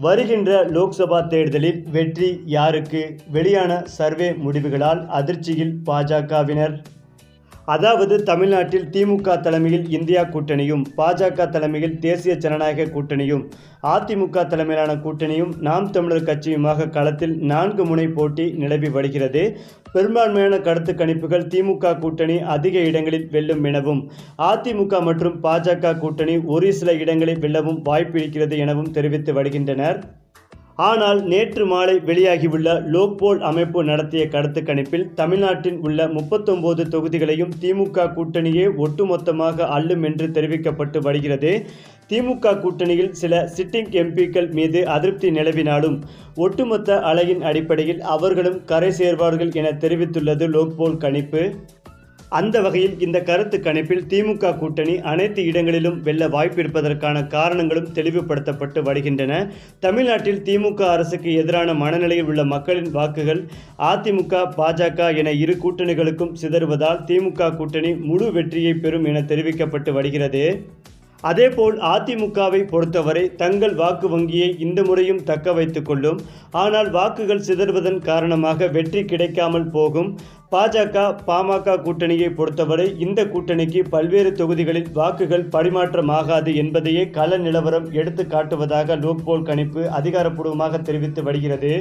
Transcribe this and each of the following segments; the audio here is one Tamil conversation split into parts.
வருகின்ற லோக்சபா தேர்தலில் வெற்றி யாருக்கு? வெளியான சர்வே முடிவுகளால் அதிர்ச்சியில் பாஜகவினர். அதாவது தமிழ்நாட்டில் திமுக தலைமையில் இந்தியா கூட்டணியும் பாஜக தலைமையில் தேசிய ஜனநாயக கூட்டணியும் அதிமுக தலைமையிலான கூட்டணியும் நாம் தமிழர் கட்சியுமாக களத்தில் நான்கு முனை போட்டி நிலவி வருகிறது. பெரும்பான்மையான கருத்து கணிப்புகள் திமுக கூட்டணி அதிக இடங்களில் வெல்லும் எனவும் அதிமுக மற்றும் பாஜக கூட்டணி ஒரு சில இடங்களில் வெல்லவும் வாய்ப்பு இருக்கிறது எனவும் தெரிவித்து வருகின்றனர். ஆனால் நேற்று மாலை வெளியாகியுள்ள லோக்போல் அமைப்பு நடத்திய கருத்து கணிப்பில் தமிழ்நாட்டில் உள்ள முப்பத்தொன்பது தொகுதிகளையும் திமுக கூட்டணியே ஒட்டுமொத்தமாக அள்ளும் என்று தெரிவிக்கப்பட்டு வருகிறது. திமுக கூட்டணியில் சில சிட்டிங் எம்பிக்கள் மீது அதிருப்தி நிலவினாலும் ஒட்டுமொத்த அலையின் அடிப்படையில் அவர்களும் கரை சேர்வார்கள் என தெரிவித்துள்ளது லோக்போல் கணிப்பு. அந்த வகையில் இந்த கருத்து கணிப்பில் திமுக கூட்டணி அனைத்து இடங்களிலும் வெல்ல வாய்ப்பிருப்பதற்கான காரணங்களும் தெளிவுபடுத்தப்பட்டு வருகின்றன. தமிழ்நாட்டில் திமுக அரசுக்கு எதிரான மனநிலையில் உள்ள மக்களின் வாக்குகள் அதிமுக பாஜக என இரு கூட்டணிகளுக்கும் சிதறுவதால் திமுக கூட்டணி முழு வெற்றியை பெறும் என தெரிவிக்கப்பட்டு வருகிறது. அதேபோல் அதிமுகவை பொறுத்தவரை தங்கள் வாக்கு வங்கியை இந்த முறையும் தக்க வைத்துக் கொள்ளும். ஆனால் வாக்குகள் சிதறுவதன் காரணமாக வெற்றி கிடைக்காமல் போகும். பாஜக பாமக கூட்டணியை பொறுத்தவரை இந்த கூட்டணிக்கு பல்வேறு தொகுதிகளில் வாக்குகள் பரிமாற்றமாகாது என்பதையே கள நிலவரம் எடுத்து காட்டுவதாக லோக்போல் கணிப்பு அதிகாரப்பூர்வமாக தெரிவித்து வருகிறது.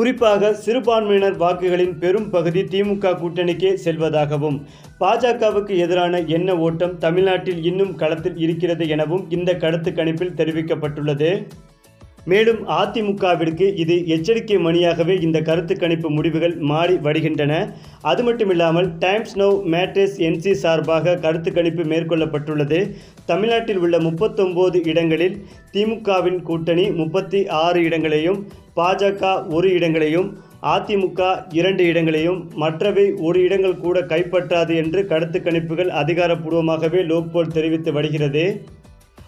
குறிப்பாக சிறுபான்மையினர் வாக்குகளின் பெரும் பகுதி திமுக கூட்டணிக்கே செல்வதாகவும் பாஜகவுக்கு எதிரான எண்ண ஓட்டம் தமிழ்நாட்டில் இன்னும் களத்தில் இருக்கிறது எனவும் இந்த கருத்து கணிப்பில் தெரிவிக்கப்பட்டுள்ளது. மேலும் அதிமுகவிற்கு இது எச்சரிக்கை மணியாகவே இந்த கருத்து கணிப்பு முடிவுகள் மாறி வருகின்றன. அது மட்டுமில்லாமல் டைம்ஸ் நோ மேட்ரஸ் என்சி சார்பாக கருத்து கணிப்பு மேற்கொள்ளப்பட்டுள்ளது. தமிழ்நாட்டில் உள்ள முப்பத்தொம்போது இடங்களில் திமுகவின் கூட்டணி முப்பத்தி ஆறு இடங்களையும் பாஜக ஒரு இடங்களையும் அதிமுக இரண்டு இடங்களையும் மற்றவை ஒரு இடங்கள் கூட கைப்பற்றாது என்று கருத்து கணிப்புகள் அதிகாரப்பூர்வமாகவே லோக்போல் தெரிவித்து வருகிறது.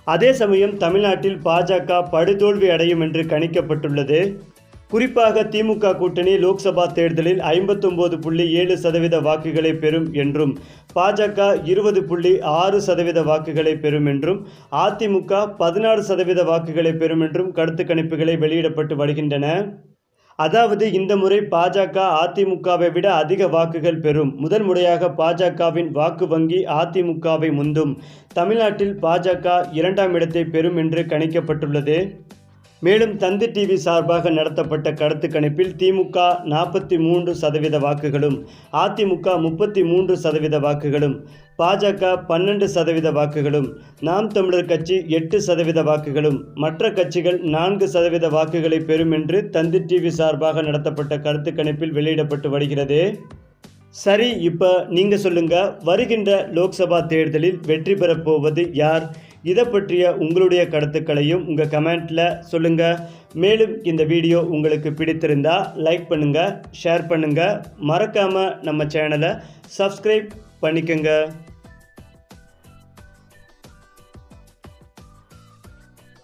அதே சமயம் தமிழ்நாட்டில் பாஜக படுதோல்வி அடையும் என்று கணிக்கப்பட்டுள்ளது. குறிப்பாக திமுக கூட்டணி லோக்சபா தேர்தலில் ஐம்பத்தொம்போது புள்ளி ஏழு சதவீத வாக்குகளை பெறும் என்றும் பாஜக இருபது புள்ளி ஆறு சதவீத வாக்குகளை பெறும் என்றும் அதிமுக பதினாறு சதவீத வாக்குகளை பெறும் என்றும் கருத்து கணிப்புகளை வெளியிடப்பட்டு வருகின்றன. அதாவது இந்த முறை பாஜக அதிமுகவை விட அதிக வாக்குகள் பெறும். முதல் முறையாக பாஜகவின் வாக்கு வங்கி அதிமுகவை முந்தும். தமிழ்நாட்டில் பாஜக இரண்டாம் இடத்தை பெறும் என்று கணிக்கப்பட்டுள்ளது. மேலும் தந்தி டிவி சார்பாக நடத்தப்பட்ட கருத்து கணிப்பில் திமுக நாற்பத்தி மூன்று சதவீத வாக்குகளும் அதிமுக முப்பத்தி மூன்று சதவீத வாக்குகளும் பாஜக பன்னெண்டு சதவீத வாக்குகளும் நாம் தமிழர் கட்சி எட்டு சதவீத வாக்குகளும் மற்ற கட்சிகள் நான்கு சதவீத வாக்குகளை பெறும் என்று தந்தி டிவி சார்பாக நடத்தப்பட்ட கருத்து கணிப்பில் வெளியிடப்பட்டு வருகிறது. சரி இப்போ நீங்கள் சொல்லுங்க வருகின்ற லோக்சபா தேர்தலில் வெற்றி பெறப்போவது யார்? இதை பற்றிய உங்களுடைய கருத்துக்களையும் உங்கள் கமெண்ட்டில் சொல்லுங்கள் மேலும் இந்த வீடியோ உங்களுக்கு பிடித்திருந்தா லைக் பண்ணுங்கள் ஷேர் பண்ணுங்கள் மறக்காமல் நம்ம சேனலை சப்ஸ்கிரைப் பண்ணிக்கோங்க.